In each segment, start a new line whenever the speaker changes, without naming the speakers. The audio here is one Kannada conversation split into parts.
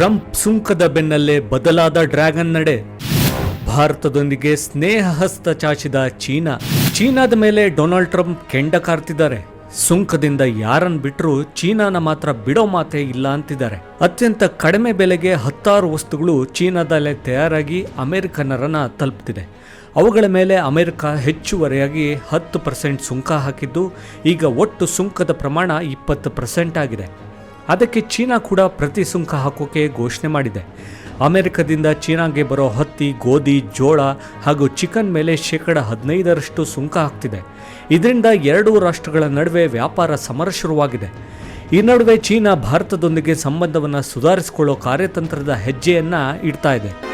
ಟ್ರಂಪ್ ಸುಂಕದ ಬೆನ್ನಲ್ಲೇ ಬದಲಾದ ಡ್ರ್ಯಾಗನ್ ನಡೆ. ಭಾರತದೊಂದಿಗೆ ಸ್ನೇಹ ಹಸ್ತ ಚಾಚಿದ ಚೀನಾ. ಚೀನಾದ ಮೇಲೆ ಡೊನಾಲ್ಡ್ ಟ್ರಂಪ್ ಕೆಂಡ ಕಾರ್ತಿದ್ದಾರೆ. ಸುಂಕದಿಂದ ಯಾರನ್ನ ಬಿಟ್ಟರೂ ಚೀನಾನ ಮಾತ್ರ ಬಿಡೋ ಮಾತೇ ಇಲ್ಲ ಅಂತಿದ್ದಾರೆ. ಅತ್ಯಂತ ಕಡಿಮೆ ಬೆಲೆಗೆ ಹತ್ತಾರು ವಸ್ತುಗಳು ಚೀನಾದಲ್ಲೇ ತಯಾರಾಗಿ ಅಮೆರಿಕನ್ನರನ್ನ ತಲುಪ್ತಿದೆ. ಅವುಗಳ ಮೇಲೆ ಅಮೆರಿಕ ಹೆಚ್ಚುವರಿಯಾಗಿ ಹತ್ತು ಪರ್ಸೆಂಟ್ ಸುಂಕ ಹಾಕಿದ್ದು, ಈಗ ಒಟ್ಟು ಸುಂಕದ ಪ್ರಮಾಣ ಇಪ್ಪತ್ತು ಪರ್ಸೆಂಟ್ ಆಗಿದೆ. ಅದಕ್ಕೆ ಚೀನಾ ಕೂಡ ಪ್ರತಿ ಸುಂಕ ಹಾಕೋಕೆ ಘೋಷಣೆ ಮಾಡಿದೆ. ಅಮೆರಿಕದಿಂದ ಚೀನಾಗೆ ಬರೋ ಹತ್ತಿ, ಗೋಧಿ, ಜೋಳ ಹಾಗೂ ಚಿಕನ್ ಮೇಲೆ ಶೇಕಡ ಹದಿನೈದರಷ್ಟು ಸುಂಕ ಹಾಕ್ತಿದೆ. ಇದರಿಂದ ಎರಡೂ ರಾಷ್ಟ್ರಗಳ ನಡುವೆ ವ್ಯಾಪಾರ ಸಮರ ಶುರುವಾಗಿದೆ. ಈ ನಡುವೆ ಚೀನಾ ಭಾರತದೊಂದಿಗೆ ಸಂಬಂಧವನ್ನು ಸುಧಾರಿಸಿಕೊಳ್ಳೋ ಕಾರ್ಯತಂತ್ರದ ಹೆಜ್ಜೆಯನ್ನು ಇಡ್ತಾ ಇದೆ.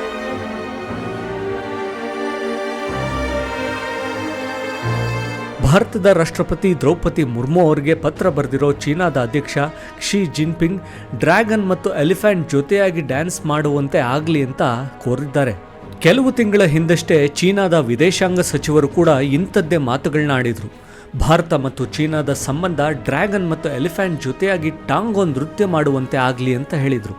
ಭಾರತದ ರಾಷ್ಟ್ರಪತಿ ದ್ರೌಪದಿ ಮುರ್ಮು ಅವರಿಗೆ ಪತ್ರ ಬರೆದಿರೋ ಚೀನಾದ ಅಧ್ಯಕ್ಷ ಕ್ಷಿ ಜಿನ್ಪಿಂಗ್ ಡ್ರ್ಯಾಗನ್ ಮತ್ತು ಎಲಿಫ್ಯಾಂಟ್ ಜೊತೆಯಾಗಿ ಡ್ಯಾನ್ಸ್ ಮಾಡುವಂತೆ ಆಗಲಿ ಅಂತ ಕೋರಿದ್ದಾರೆ. ಕೆಲವು ತಿಂಗಳ ಹಿಂದಷ್ಟೇ ಚೀನಾದ ವಿದೇಶಾಂಗ ಸಚಿವರು ಕೂಡ ಇಂಥದ್ದೇ ಮಾತುಗಳನ್ನ ಆಡಿದರು. ಭಾರತ ಮತ್ತು ಚೀನಾದ ಸಂಬಂಧ ಡ್ರ್ಯಾಗನ್ ಮತ್ತು ಎಲಿಫ್ಯಾಂಟ್ ಜೊತೆಯಾಗಿ ಟಾಂಗೋ ನೃತ್ಯ ಮಾಡುವಂತೆ ಆಗಲಿ ಅಂತ ಹೇಳಿದರು.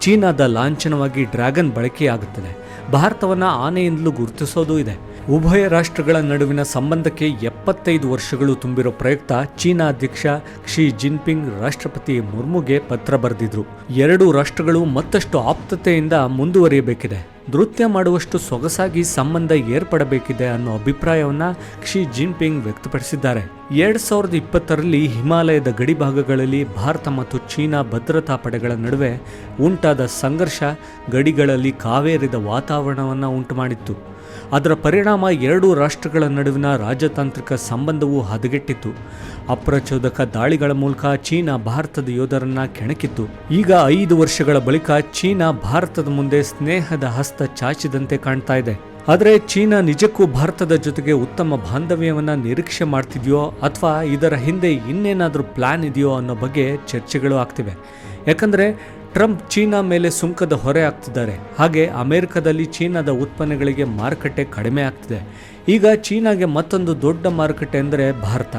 ಚೀನಾದ ಲಾಂಛನವಾಗಿ ಡ್ರ್ಯಾಗನ್ ಬಳಕೆಯಾಗುತ್ತದೆ. ಭಾರತವನ್ನು ಆನೆಯಿಂದಲೂ ಗುರುತಿಸೋದು ಇದೆ. ಉಭಯ ರಾಷ್ಟ್ರಗಳ ನಡುವಿನ ಸಂಬಂಧಕ್ಕೆ ಎಪ್ಪತ್ತೈದು ವರ್ಷಗಳು ತುಂಬಿರೋ ಪ್ರಯುಕ್ತ ಚೀನಾ ಅಧ್ಯಕ್ಷ ಕ್ಷಿ ಜಿನ್ಪಿಂಗ್ ರಾಷ್ಟ್ರಪತಿ ಮುರ್ಮುಗೆ ಪತ್ರ ಬರೆದಿದ್ರು. ಎರಡೂ ರಾಷ್ಟ್ರಗಳು ಮತ್ತಷ್ಟು ಆಪ್ತತೆಯಿಂದ ಮುಂದುವರಿಯಬೇಕಿದೆ. ನೃತ್ಯ ಮಾಡುವಷ್ಟು ಸೊಗಸಾಗಿ ಸಂಬಂಧ ಏರ್ಪಡಬೇಕಿದೆ ಅನ್ನೋ ಅಭಿಪ್ರಾಯವನ್ನ ಕ್ಷಿ ಜಿನ್ಪಿಂಗ್ ವ್ಯಕ್ತಪಡಿಸಿದ್ದಾರೆ. ಎರಡ್ ಸಾವಿರದ ಇಪ್ಪತ್ತರಲ್ಲಿ ಹಿಮಾಲಯದ ಗಡಿ ಭಾಗಗಳಲ್ಲಿ ಭಾರತ ಮತ್ತು ಚೀನಾ ಭದ್ರತಾ ಪಡೆಗಳ ನಡುವೆ ಉಂಟಾದ ಸಂಘರ್ಷ ಗಡಿಗಳಲ್ಲಿ ಕಾವೇರಿದ ವಾತಾವರಣವನ್ನು ಉಂಟುಮಾಡಿತ್ತು. ಅದರ ಪರಿಣಾಮ ಎರಡೂ ರಾಷ್ಟ್ರಗಳ ನಡುವಿನ ರಾಜತಾಂತ್ರಿಕ ಸಂಬಂಧವು ಹದಗೆಟ್ಟಿತ್ತು. ಅಪ್ರಚೋದಕ ದಾಳಿಗಳ ಮೂಲಕ ಚೀನಾ ಭಾರತದ ಯೋಧರನ್ನ ಕೆಣಕಿತ್ತು. ಈಗ ಐದು ವರ್ಷಗಳ ಬಳಿಕ ಚೀನಾ ಭಾರತದ ಮುಂದೆ ಸ್ನೇಹದ ಹಸ್ತ ಚಾಚಿದಂತೆ ಕಾಣ್ತಾ ಇದೆ. ಆದರೆ ಚೀನಾ ನಿಜಕ್ಕೂ ಭಾರತದ ಜೊತೆಗೆ ಉತ್ತಮ ಬಾಂಧವ್ಯವನ್ನು ನಿರೀಕ್ಷೆ ಮಾಡ್ತಿದೆಯೋ ಅಥವಾ ಇದರ ಹಿಂದೆ ಇನ್ನೇನಾದರೂ ಪ್ಲ್ಯಾನ್ ಇದೆಯೋ ಅನ್ನೋ ಬಗ್ಗೆ ಚರ್ಚೆಗಳು ಆಗ್ತಿವೆ. ಯಾಕಂದರೆ ಟ್ರಂಪ್ ಚೀನಾ ಮೇಲೆ ಸುಂಕದ ಹೊರೆ ಆಗ್ತಿದ್ದಾರೆ. ಹಾಗೆ ಅಮೆರಿಕದಲ್ಲಿ ಚೀನಾದ ಉತ್ಪನ್ನಗಳಿಗೆ ಮಾರುಕಟ್ಟೆ ಕಡಿಮೆ ಆಗ್ತಿದೆ. ಈಗ ಚೀನಾಗೆ ಮತ್ತೊಂದು ದೊಡ್ಡ ಮಾರುಕಟ್ಟೆ ಅಂದರೆ ಭಾರತ.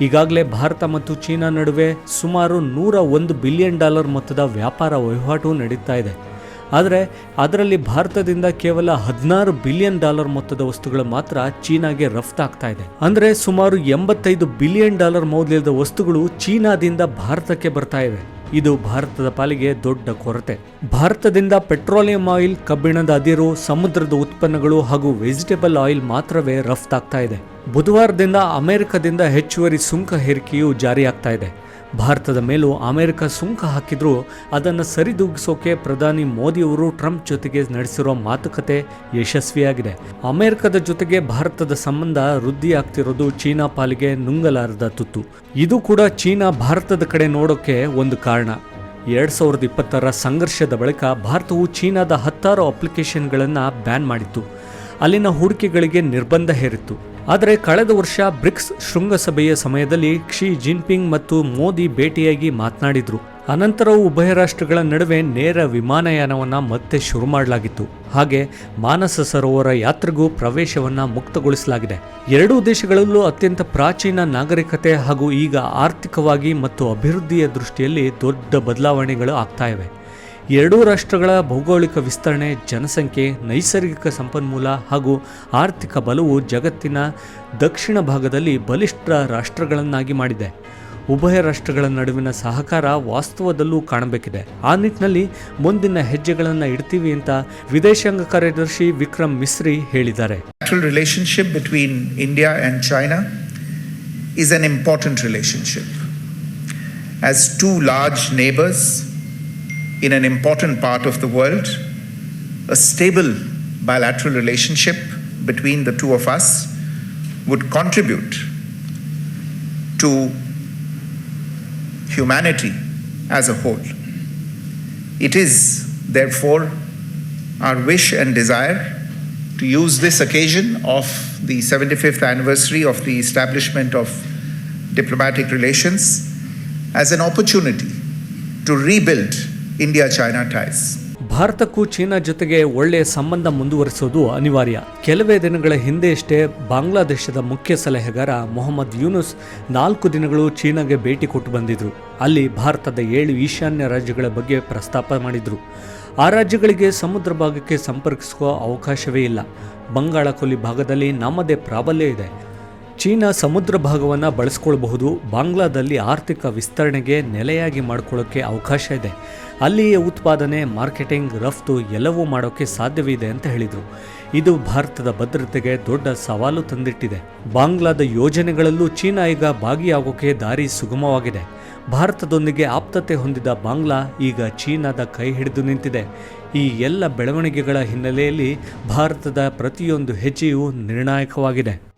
ಈಗಾಗಲೇ ಭಾರತ ಮತ್ತು ಚೀನಾ ನಡುವೆ ಸುಮಾರು ನೂರ ಒಂದು ಬಿಲಿಯನ್ ಡಾಲರ್ ಮೊತ್ತದ ವ್ಯಾಪಾರ ವಹಿವಾಟು ನಡೀತಾ ಇದೆ. ಆದರೆ ಅದರಲ್ಲಿ ಭಾರತದಿಂದ ಕೇವಲ ಹದಿನಾರು ಬಿಲಿಯನ್ ಡಾಲರ್ ಮೊತ್ತದ ವಸ್ತುಗಳು ಮಾತ್ರ ಚೀನಾಗೆ ರಫ್ತಾಗ್ತಾ ಇದೆ. ಅಂದರೆ ಸುಮಾರು ಎಂಬತ್ತೈದು ಬಿಲಿಯನ್ ಡಾಲರ್ ಮೌಲ್ಯದ ವಸ್ತುಗಳು ಚೀನಾದಿಂದ ಭಾರತಕ್ಕೆ ಬರ್ತಾ ಇವೆ. ಇದು ಭಾರತದ ಪಾಲಿಗೆ ದೊಡ್ಡ ಕೊರತೆ. ಭಾರತದಿಂದ ಪೆಟ್ರೋಲಿಯಂ ಆಯಿಲ್, ಕಬ್ಬಿಣದ ಅದಿರು, ಸಮುದ್ರದ ಉತ್ಪನ್ನಗಳು ಹಾಗೂ ವೆಜಿಟೇಬಲ್ ಆಯಿಲ್ ಮಾತ್ರವೇ ರಫ್ತಾಗ್ತಾ ಇದೆ. ಬುಧವಾರದಿಂದ ಅಮೆರಿಕದಿಂದ ಹೆಚ್ಚುವರಿ ಸುಂಕ ಹೇರಿಕೆಯು ಜಾರಿಯಾಗ್ತಾ ಇದೆ. ಭಾರತದ ಮೇಲೂ ಅಮೆರಿಕ ಸುಂಕ ಹಾಕಿದ್ರೂ ಅದನ್ನು ಸರಿದೂಗಿಸೋಕೆ ಪ್ರಧಾನಿ ಮೋದಿಯವರು ಟ್ರಂಪ್ ಜೊತೆಗೆ ನಡೆಸಿರೋ ಮಾತುಕತೆ ಯಶಸ್ವಿಯಾಗಿದೆ. ಅಮೆರಿಕದ ಜೊತೆಗೆ ಭಾರತದ ಸಂಬಂಧ ವೃದ್ಧಿಯಾಗ್ತಿರೋದು ಚೀನಾ ಪಾಲಿಗೆ ನುಂಗಲಾರದ ತುತ್ತು. ಇದು ಕೂಡ ಚೀನಾ ಭಾರತದ ಕಡೆ ನೋಡೋಕೆ ಒಂದು ಕಾರಣ. ಎರಡ್ ಸಾವಿರದ ಇಪ್ಪತ್ತರ ಸಂಘರ್ಷದ ಬಳಿಕ ಭಾರತವು ಚೀನಾದ ಹತ್ತಾರು ಅಪ್ಲಿಕೇಶನ್ಗಳನ್ನು ಬ್ಯಾನ್ ಮಾಡಿತ್ತು. ಅಲ್ಲಿನ ಹೂಡಿಕೆಗಳಿಗೆ ನಿರ್ಬಂಧ ಹೇರಿತ್ತು. ಆದರೆ ಕಳೆದ ವರ್ಷ ಬ್ರಿಕ್ಸ್ ಶೃಂಗಸಭೆಯ ಸಮಯದಲ್ಲಿ ಕ್ಷಿ ಜಿನ್ಪಿಂಗ್ ಮತ್ತು ಮೋದಿ ಭೇಟಿಯಾಗಿ ಮಾತನಾಡಿದ್ರು. ಅನಂತರವೂ ಉಭಯ ರಾಷ್ಟ್ರಗಳ ನಡುವೆ ನೇರ ವಿಮಾನಯಾನವನ್ನು ಮತ್ತೆ ಶುರು ಮಾಡಲಾಗಿತ್ತು. ಹಾಗೆ ಮಾನಸ ಸರೋವರ ಯಾತ್ರೆಗೂ ಪ್ರವೇಶವನ್ನು ಮುಕ್ತಗೊಳಿಸಲಾಗಿದೆ. ಎರಡೂ ದೇಶಗಳಲ್ಲೂ ಅತ್ಯಂತ ಪ್ರಾಚೀನ ನಾಗರಿಕತೆ ಹಾಗೂ ಈಗ ಆರ್ಥಿಕವಾಗಿ ಮತ್ತು ಅಭಿವೃದ್ಧಿಯ ದೃಷ್ಟಿಯಲ್ಲಿ ದೊಡ್ಡ ಬದಲಾವಣೆಗಳು ಆಗ್ತಾ ಇವೆ. ಎರಡೂ ರಾಷ್ಟ್ರಗಳ ಭೌಗೋಳಿಕ ವಿಸ್ತರಣೆ, ಜನಸಂಖ್ಯೆ, ನೈಸರ್ಗಿಕ ಸಂಪನ್ಮೂಲ ಹಾಗೂ ಆರ್ಥಿಕ ಬಲವು ಜಗತ್ತಿನ ದಕ್ಷಿಣ ಭಾಗದಲ್ಲಿ ಬಲಿಷ್ಠ ರಾಷ್ಟ್ರಗಳನ್ನಾಗಿ ಮಾಡಿದೆ. ಉಭಯ ರಾಷ್ಟ್ರಗಳ ನಡುವಿನ ಸಹಕಾರ ವಾಸ್ತವದಲ್ಲೂ ಕಾಣಬೇಕಿದೆ. ಆ ನಿಟ್ಟಿನಲ್ಲಿ ಮುಂದಿನ ಹೆಜ್ಜೆಗಳನ್ನು ಇಡ್ತೀವಿ ಅಂತ ವಿದೇಶಾಂಗ ಕಾರ್ಯದರ್ಶಿ ವಿಕ್ರಮ್ ಮಿಸ್ರಿ ಹೇಳಿದ್ದಾರೆ.
Relationship between India and China is an important relationship. As two large neighbors in an important part of the world, a stable bilateral relationship between the two of us would contribute to humanity as a whole. It is, therefore, our wish and desire to use this occasion of the 75th anniversary of the establishment of diplomatic relations as an opportunity to rebuild India, China ties.
ಭಾರತಕ್ಕೂ ಚೀನಾ ಜೊತೆಗೆ ಒಳ್ಳೆಯ ಸಂಬಂಧ ಮುಂದುವರಿಸೋದು ಅನಿವಾರ್ಯ. ಕೆಲವೇ ದಿನಗಳ ಹಿಂದೆಯಷ್ಟೇ ಬಾಂಗ್ಲಾದೇಶದ ಮುಖ್ಯ ಸಲಹೆಗಾರ ಮೊಹಮ್ಮದ್ ಯೂನುಸ್ ನಾಲ್ಕು ದಿನಗಳು ಚೀನಾಗೆ ಭೇಟಿ ಕೊಟ್ಟು ಬಂದಿದ್ರು. ಅಲ್ಲಿ ಭಾರತದ ಏಳು ಈಶಾನ್ಯ ರಾಜ್ಯಗಳ ಬಗ್ಗೆ ಪ್ರಸ್ತಾಪ ಮಾಡಿದ್ರು. ಆ ರಾಜ್ಯಗಳಿಗೆ ಸಮುದ್ರ ಭಾಗಕ್ಕೆ ಸಂಪರ್ಕಿಸುವ ಅವಕಾಶವೇ ಇಲ್ಲ. ಬಂಗಾಳ ಕೊಲ್ಲಿ ಭಾಗದಲ್ಲಿ ನಮ್ಮದೇ ಪ್ರಾಬಲ್ಯ ಇದೆ. ಚೀನಾ ಸಮುದ್ರ ಭಾಗವನ್ನು ಬಳಸ್ಕೊಳ್ಬಹುದು. ಬಾಂಗ್ಲಾದಲ್ಲಿ ಆರ್ಥಿಕ ವಿಸ್ತರಣೆಗೆ ನೆಲೆಯಾಗಿ ಮಾಡ್ಕೊಳ್ಳೋಕ್ಕೆ ಅವಕಾಶ ಇದೆ. ಅಲ್ಲಿಯೇ ಉತ್ಪಾದನೆ, ಮಾರ್ಕೆಟಿಂಗ್, ರಫ್ತು ಎಲ್ಲವೂ ಮಾಡೋಕ್ಕೆ ಸಾಧ್ಯವಿದೆ ಅಂತ ಹೇಳಿದರು. ಇದು ಭಾರತದ ಭದ್ರತೆಗೆ ದೊಡ್ಡ ಸವಾಲು ತಂದಿಟ್ಟಿದೆ. ಬಾಂಗ್ಲಾದ ಯೋಜನೆಗಳಲ್ಲೂ ಚೀನಾ ಈಗ ಭಾಗಿಯಾಗೋಕೆ ದಾರಿ ಸುಗಮವಾಗಿದೆ. ಭಾರತದೊಂದಿಗೆ ಆಪ್ತತೆ ಹೊಂದಿದ ಬಾಂಗ್ಲಾ ಈಗ ಚೀನಾದ ಕೈ ಹಿಡಿದು ನಿಂತಿದೆ. ಈ ಎಲ್ಲ ಬೆಳವಣಿಗೆಗಳ ಹಿನ್ನೆಲೆಯಲ್ಲಿ ಭಾರತದ ಪ್ರತಿಯೊಂದು ಹೆಜ್ಜೆಯೂ ನಿರ್ಣಾಯಕವಾಗಿದೆ.